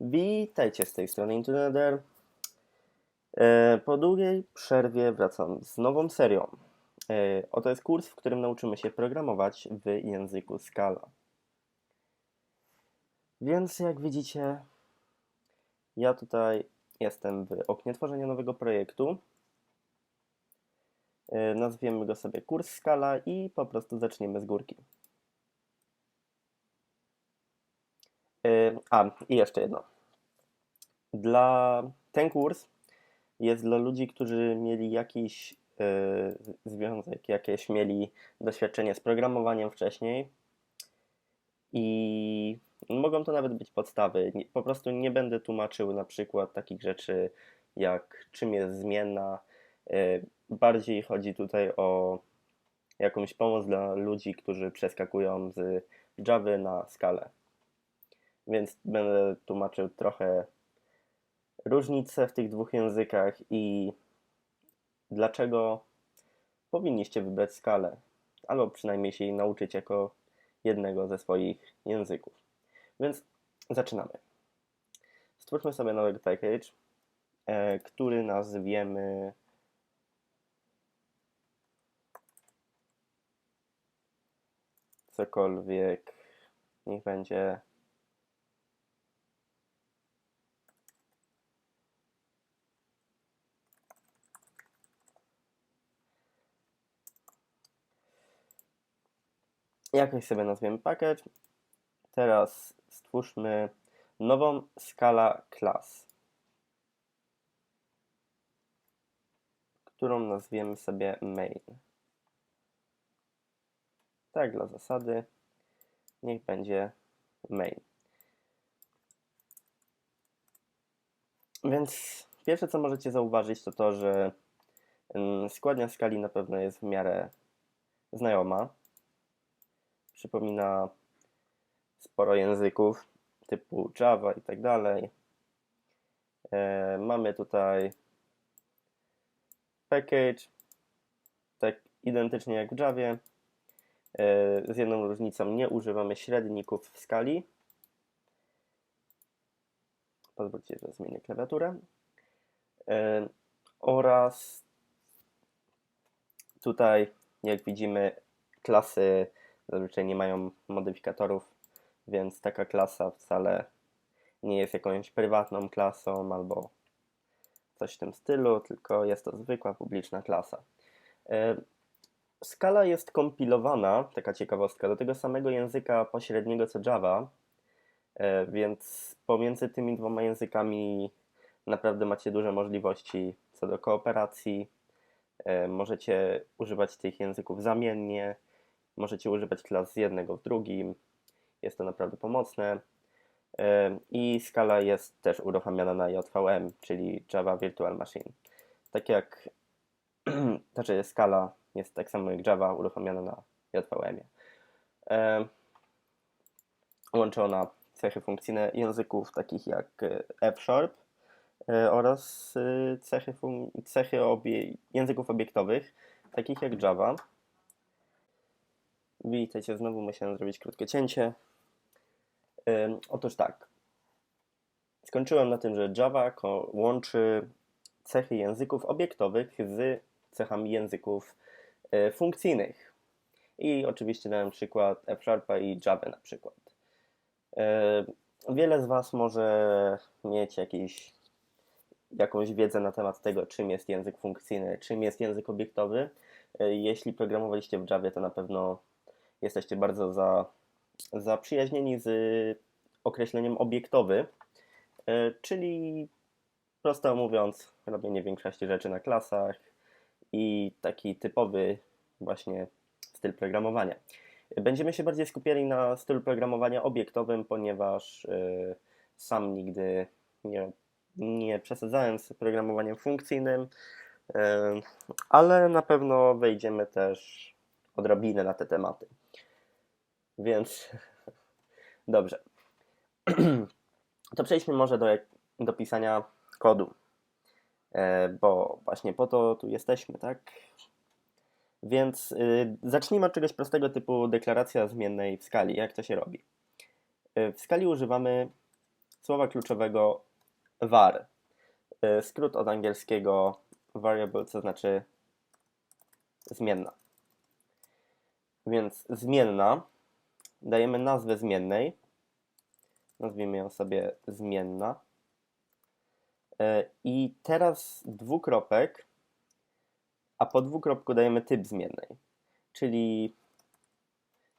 Witajcie z tej strony. E, Po długiej przerwie wracam z nową serią. E, Oto jest kurs, w którym nauczymy się programować w języku Scala. Więc jak widzicie, ja tutaj jestem w oknie tworzenia nowego projektu. E, Nazwiemy go sobie kurs Scala i po prostu zaczniemy z górki. E, A, i jeszcze jedno. Dla ten kurs jest dla ludzi, którzy mieli jakiś e, związek, jakieś mieli doświadczenie z programowaniem wcześniej i mogą to nawet być podstawy. Po prostu nie będę tłumaczył na przykład takich rzeczy jak czym jest zmienna. E, Bardziej chodzi tutaj o jakąś pomoc dla ludzi, którzy przeskakują z Java na skalę. Więc będę tłumaczył trochę różnice w tych dwóch językach i dlaczego powinniście wybrać skalę, albo przynajmniej się jej nauczyć jako jednego ze swoich języków. Więc zaczynamy. Stwórzmy sobie nowy package, e, który nazwiemy cokolwiek, niech będzie jakoś sobie nazwiemy package. Teraz stwórzmy nową skala class, którą nazwiemy sobie main. Tak, dla zasady, niech będzie main. Więc pierwsze, co możecie zauważyć, to to, że mm, składnia skali na pewno jest w miarę znajoma przypomina sporo języków typu Java i tak dalej. E, Mamy tutaj package, tak identycznie jak w Javie. E, Z jedną różnicą nie używamy średników w skali. Pozwólcie, że zmienię klawiaturę. E, Oraz tutaj, jak widzimy, klasy zazwyczaj nie mają modyfikatorów, więc taka klasa wcale nie jest jakąś prywatną klasą albo coś w tym stylu, tylko jest to zwykła publiczna klasa. E, Skala jest kompilowana, taka ciekawostka, do tego samego języka pośredniego co Java, e, więc pomiędzy tymi dwoma językami naprawdę macie duże możliwości co do kooperacji. E, Możecie używać tych języków zamiennie, możecie używać klas z jednego w drugim. Jest to naprawdę pomocne. E, I skala jest też uruchamiana na JVM, czyli Java Virtual Machine. Tak jak znaczy skala jest tak samo jak Java uruchamiana na JVM. E, Łączy ona cechy funkcyjne języków takich jak e, F-Sharp oraz cechy, cechy obie- języków obiektowych takich jak Java. Witajcie znowu, musiałem zrobić krótkie cięcie. Otóż tak. Skończyłem na tym, że Java łączy cechy języków obiektowych z cechami języków y, funkcyjnych. I oczywiście dałem przykład F-Sharpa i Java na przykład. Wiele z Was może mieć jakiś, jakąś wiedzę na temat tego, czym jest język funkcyjny, czym jest język obiektowy. Y, Jeśli programowaliście w Javie, to na pewno jesteście bardzo za, zaprzyjaźnieni z określeniem obiektowy, e, czyli prosto mówiąc, robienie większości rzeczy na klasach i taki typowy właśnie styl programowania. Będziemy się bardziej skupiali na stylu programowania obiektowym, ponieważ e, sam nigdy nie, nie przesadzałem z programowaniem funkcyjnym, e, ale na pewno wejdziemy też odrobinę na te tematy. Więc dobrze. To przejdźmy może do, do pisania kodu, E, bo właśnie po to tu jesteśmy, tak? Więc y, zacznijmy od czegoś prostego typu deklaracja zmiennej w skali. Jak to się robi? Y, W skali używamy słowa kluczowego var. Y, Skrót od angielskiego variable, co znaczy zmienna. Więc zmienna, dajemy nazwę zmiennej, nazwijmy ją sobie zmienna. E, I teraz dwukropek, a po dwukropku dajemy typ zmiennej, czyli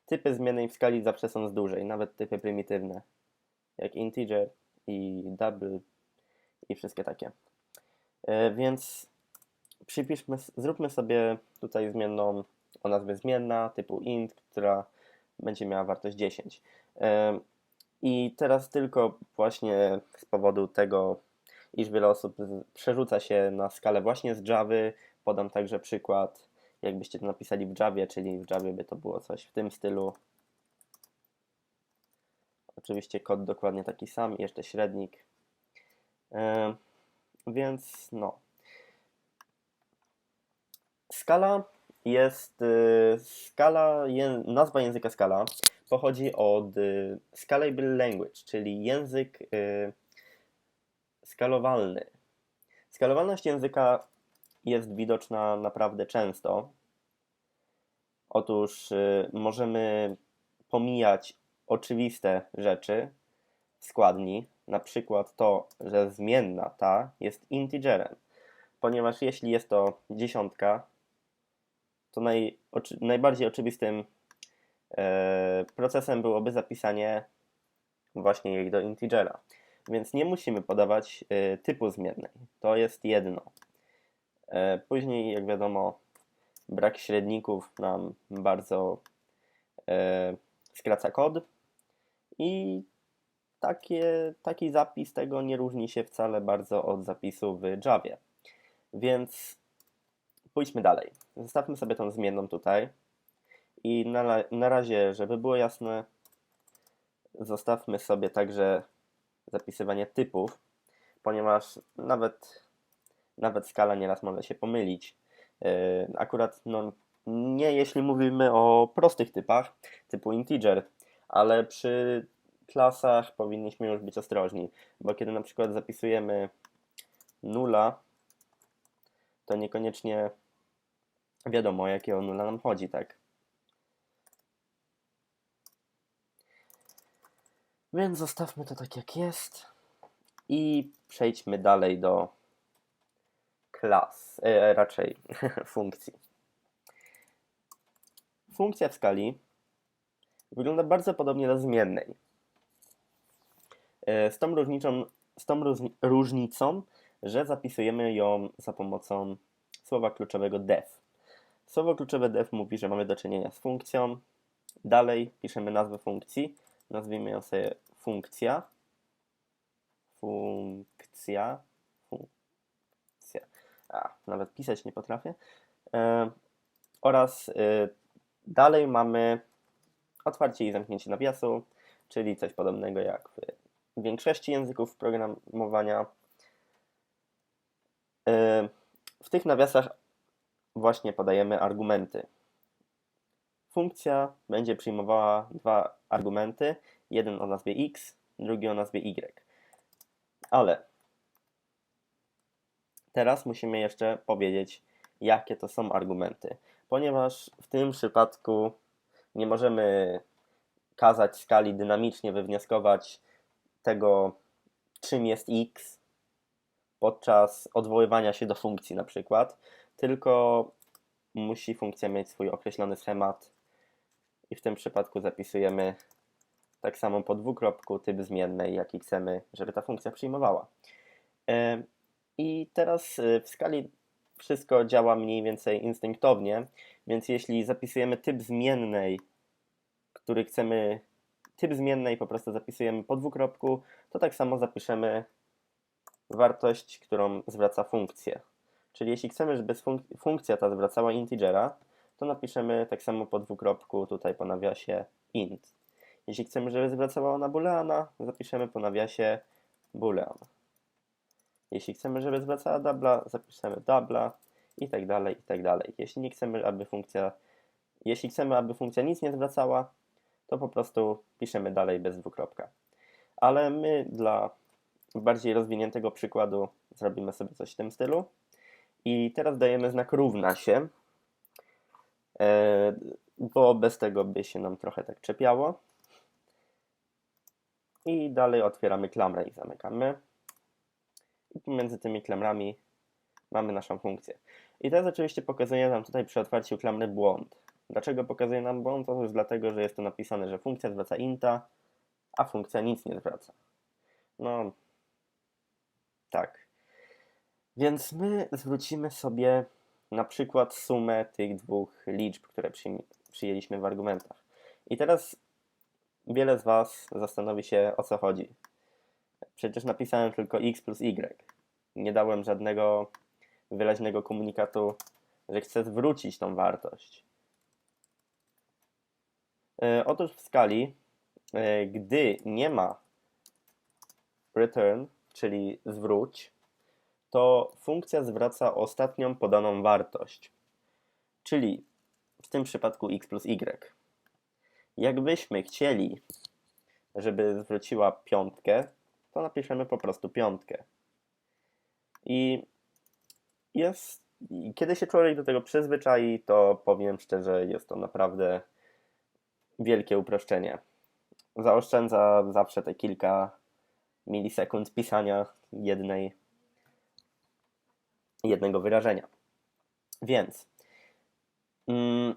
typy zmiennej w skali zawsze są z dużej, nawet typy prymitywne, jak integer i double i wszystkie takie. E, Więc przypiszmy, zróbmy sobie tutaj zmienną o nazwie zmienna typu int, która będzie miała wartość 10. E, I teraz tylko właśnie z powodu tego, iż wiele osób przerzuca się na skalę właśnie z Java, podam także przykład, jakbyście to napisali w Javie, czyli w Javie by to było coś w tym stylu. Oczywiście kod dokładnie taki sam, jeszcze średnik. Więc no. Skala jest. y, Skala, nazwa języka skala pochodzi od y, scalable language, czyli język y, skalowalny. Skalowalność języka jest widoczna naprawdę często. Otóż możemy pomijać oczywiste rzeczy w składni, na przykład to, że zmienna ta jest integerem, ponieważ jeśli jest to dziesiątka, to naj, oczy, najbardziej oczywistym e, procesem byłoby zapisanie właśnie jej do integera. Więc nie musimy podawać e, typu zmiennej. To jest jedno. E, później, jak wiadomo, brak średników nam bardzo e, skraca kod i takie, taki zapis tego nie różni się wcale bardzo od zapisu w Javie. Więc pójdźmy dalej. Zostawmy sobie tą zmienną tutaj. I na, na razie, żeby było jasne, zostawmy sobie także zapisywanie typów, ponieważ nawet, nawet skala nieraz może się pomylić. Yy, Akurat no, nie jeśli mówimy o prostych typach, typu integer, ale przy klasach powinniśmy już być ostrożni, bo kiedy na przykład zapisujemy nula, to niekoniecznie wiadomo, o jakiego nula nam chodzi, tak? Więc zostawmy to tak jak jest i przejdźmy dalej do klas, e, raczej funkcji. Funkcja w skali wygląda bardzo podobnie do zmiennej. E, Z tą różnicą, z tą różni- różnicą, że zapisujemy ją za pomocą słowa kluczowego def. Słowo kluczowe def mówi, że mamy do czynienia z funkcją. Dalej piszemy nazwę funkcji. Nazwijmy ją sobie funkcja. Funkcja. Funkcja. A, nawet pisać nie potrafię. E, oraz y, dalej mamy otwarcie i zamknięcie nawiasu, czyli coś podobnego jak w większości języków programowania. Y, w tych nawiasach właśnie podajemy argumenty. Funkcja będzie przyjmowała dwa argumenty, jeden o nazwie x, drugi o nazwie y. Ale teraz musimy jeszcze powiedzieć, jakie to są argumenty, ponieważ w tym przypadku nie możemy kazać skali dynamicznie wywnioskować tego, czym jest x podczas odwoływania się do funkcji na przykład, tylko musi funkcja mieć swój określony schemat i w tym przypadku zapisujemy tak samo po dwukropku typ zmiennej, jaki chcemy, żeby ta funkcja przyjmowała. E, I teraz e, w skali wszystko działa mniej więcej instynktownie, więc jeśli zapisujemy typ zmiennej, który chcemy, typ zmiennej po prostu zapisujemy po dwukropku, to tak samo zapiszemy wartość, którą zwraca funkcja. Czyli jeśli chcemy, żeby funk- funkcja ta zwracała integera, to napiszemy tak samo po dwukropku tutaj po nawiasie int. Jeśli chcemy, żeby zwracała ona booleana, zapiszemy po nawiasie boolean. Jeśli chcemy, żeby zwracała dubla, zapiszemy dubla i tak dalej, i tak dalej. Jeśli nie chcemy, aby funkcja, jeśli chcemy, aby funkcja nic nie zwracała, to po prostu piszemy dalej bez dwukropka. ale my dla bardziej rozwiniętego przykładu zrobimy sobie coś w tym stylu. I teraz dajemy znak równa się, e, bo bez tego by się nam trochę tak czepiało. I dalej otwieramy klamrę i zamykamy. I pomiędzy tymi klamrami mamy naszą funkcję. I teraz oczywiście pokazuje nam tutaj przy otwarciu klamry błąd. Dlaczego pokazuje nam błąd? Otóż dlatego, że jest tu napisane, że funkcja zwraca inta, a funkcja nic nie zwraca. No, tak. Więc my zwrócimy sobie na przykład sumę tych dwóch liczb, które przyjm- przyjęliśmy w argumentach. I teraz wiele z Was zastanowi się, o co chodzi. Przecież napisałem tylko x plus y. Nie dałem żadnego wyraźnego komunikatu, że chcę zwrócić tą wartość. E, Otóż w skali, e, gdy nie ma return, czyli zwróć, to funkcja zwraca ostatnią podaną wartość, czyli w tym przypadku x plus y. Jakbyśmy chcieli, żeby zwróciła piątkę, to napiszemy po prostu piątkę. I jest, kiedy się człowiek do tego przyzwyczai, to powiem szczerze, jest to naprawdę wielkie uproszczenie. Zaoszczędza zawsze te kilka milisekund pisania jednej, jednego wyrażenia. Więc mm,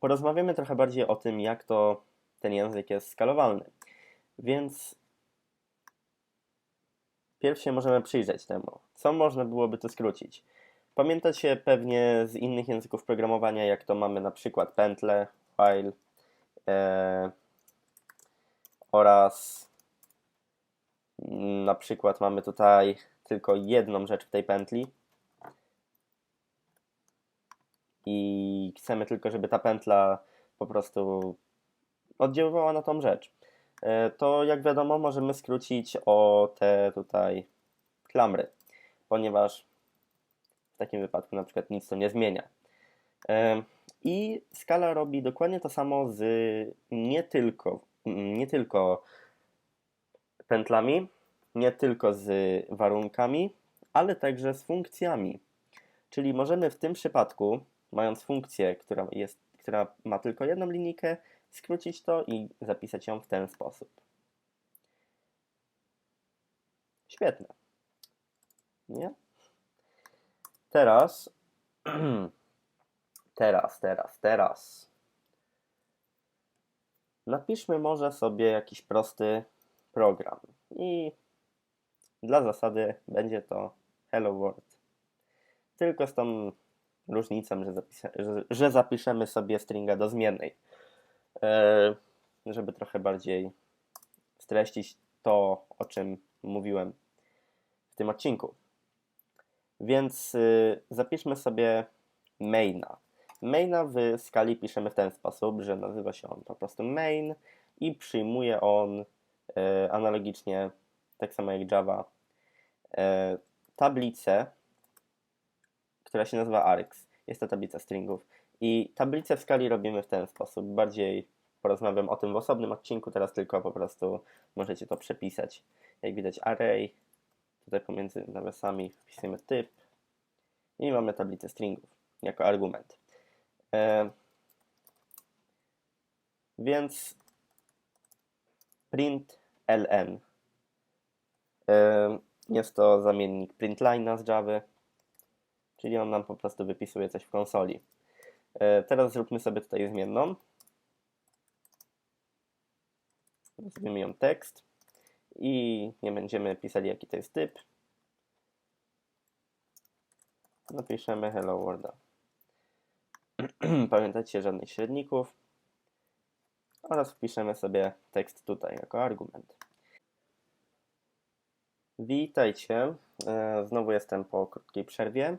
porozmawiamy trochę bardziej o tym, jak to ten język jest skalowalny. Więc pierw się możemy przyjrzeć temu, co można byłoby tu skrócić. Pamiętacie pewnie z innych języków programowania, jak to mamy na przykład pętle, file e, oraz na przykład mamy tutaj tylko jedną rzecz w tej pętli i chcemy tylko, żeby ta pętla po prostu oddziaływała na tą rzecz. E, to jak wiadomo możemy skrócić o te tutaj klamry, ponieważ w takim wypadku na przykład nic to nie zmienia. E, I skala robi dokładnie to samo z nie tylko, nie tylko pętlami, nie tylko z warunkami, ale także z funkcjami. Czyli możemy w tym przypadku, mając funkcję, która, jest, która ma tylko jedną linijkę, skrócić to i zapisać ją w ten sposób. Świetne. Nie? Teraz, teraz, teraz, teraz. Napiszmy może sobie jakiś prosty program i dla zasady będzie to Hello World. Tylko z tą różnicą, że, zapisa- że, że zapiszemy sobie stringa do zmiennej, e, żeby trochę bardziej streścić to, o czym mówiłem w tym odcinku. Więc y, zapiszmy sobie maina. Maina w skali piszemy w ten sposób, że nazywa się on po prostu main i przyjmuje on analogicznie, tak samo jak Java, e, tablicę, która się nazywa args. Jest to tablica stringów. I tablicę w skali robimy w ten sposób. Bardziej porozmawiam o tym w osobnym odcinku, teraz tylko po prostu możecie to przepisać. Jak widać array, tutaj pomiędzy nawiasami wpisujemy typ i mamy tablicę stringów jako argument. E, więc print ln jest to zamiennik printlina z Java, czyli on nam po prostu wypisuje coś w konsoli. E, teraz zróbmy sobie tutaj zmienną. Nazwijmy ją tekst i nie będziemy pisali jaki to jest typ. Napiszemy hello world. Pamiętajcie żadnych średników. Oraz wpiszemy sobie tekst tutaj jako argument. Witajcie. E, Znowu jestem po krótkiej przerwie.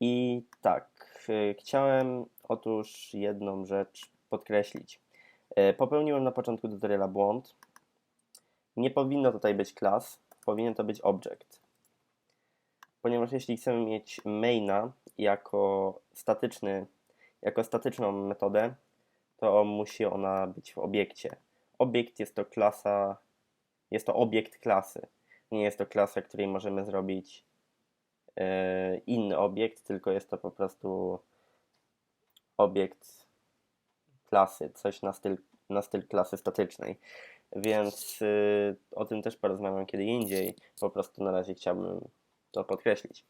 I tak, e, chciałem otóż jedną rzecz podkreślić. E, Popełniłem na początku tutoriala błąd. Nie powinno tutaj być klas, powinien to być object. Ponieważ jeśli chcemy mieć maina jako statyczny, jako statyczną metodę, to musi ona być w obiekcie. Obiekt jest to klasa jest to obiekt klasy. Nie jest to klasa, której możemy zrobić e, inny obiekt, tylko jest to po prostu obiekt klasy, coś na styl, na styl klasy statycznej. Więc y, o tym też porozmawiam kiedy indziej. Po prostu na razie chciałbym to podkreślić.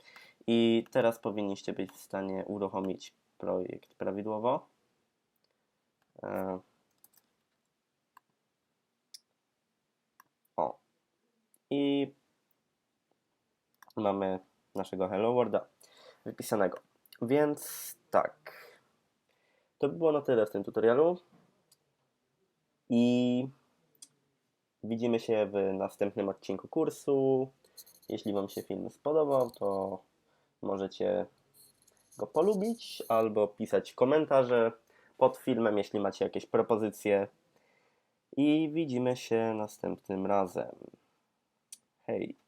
I teraz powinniście być w stanie uruchomić projekt prawidłowo. E, O. I mamy naszego Hello Worlda wypisanego. Więc tak. To by było na tyle w tym tutorialu. I widzimy się w następnym odcinku kursu. Jeśli Wam się film spodobał, to możecie go polubić albo pisać komentarze pod filmem, jeśli macie jakieś propozycje. I widzimy się następnym razem. Hej!